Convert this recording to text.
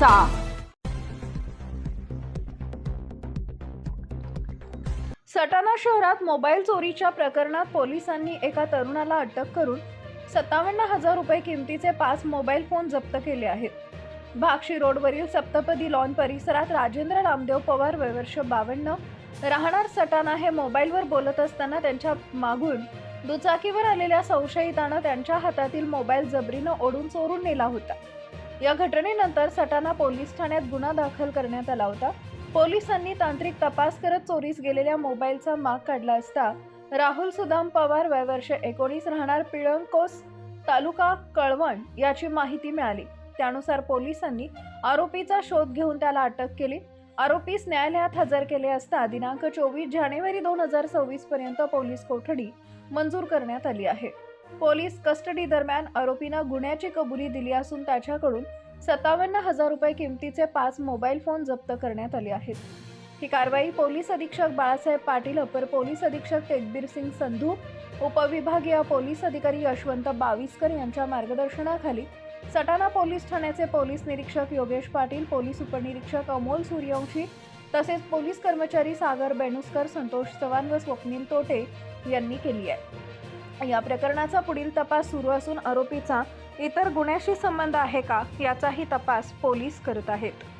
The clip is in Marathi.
करायचा सटाणा शहरात मोबाईल चोरीच्या प्रकरणात पोलिसांनी एका तरुणाला अटक करून सत्तावन्न हजार रुपये किमतीचे पाच मोबाईल फोन जप्त केले आहेत. भाक्षी रोडवरील सप्तपदी लॉन परिसरात राजेंद्र नामदेव पवार वय वर्ष बावन्न राहणार सटाणा हे मोबाईलवर बोलत असताना त्यांच्या मागून दुचाकीवर आलेल्या संशयितानं त्यांच्या हातातील मोबाईल जबरीनं ओढून चोरून नेला होता. या घटनेनंतर सटाणा पोलीस ठाण्यात गुन्हा दाखल करण्यात आला होता. पोलिसांनी तांत्रिक तपास करत चोरीस गेलेल्या मोबाईलचा माग काढला असता राहुल सुदाम पवार वय वर्ष एकोणीस राहणार पिळंकोस तालुका कळवण याची माहिती मिळाली. त्यानुसार पोलिसांनी आरोपीचा शोध घेऊन त्याला अटक केली. आरोपीस न्यायालयात हजर केले असता दिनांक चोवीस जानेवारी दोन हजार सव्वीस पर्यंत पोलीस कोठडी मंजूर करण्यात आली आहे. पोलीस कस्टडी दरम्यान आरोपीनं गुन्ह्याची कबुली दिली असून त्याच्याकडून सत्तावन्न हजार रुपये किमतीचे पाच मोबाईल फोन जप्त करण्यात आले आहेत. ही कारवाई पोलीस अधीक्षक बाळासाहेब पाटील अपर पोलीस अधीक्षक तेगबीर सिंग संधू उपविभागीय पोलीस अधिकारी यशवंत बाविस्कर यांच्या मार्गदर्शनाखाली सटाणा पोलीस ठाण्याचे पोलीस निरीक्षक योगेश पाटील पोलीस उपनिरीक्षक अमोल सूर्यवंशी तसेच पोलीस कर्मचारी सागर बेणुसकर संतोष चव्हाण व स्वप्नील तोटे यांनी केली आहे. या प्रकरणाचा पुढील तपास सुरू असून आरोपीचा इतर गुन्ह्याशी संबंध आहे का याचाही तपास पोलीस करत आहेत.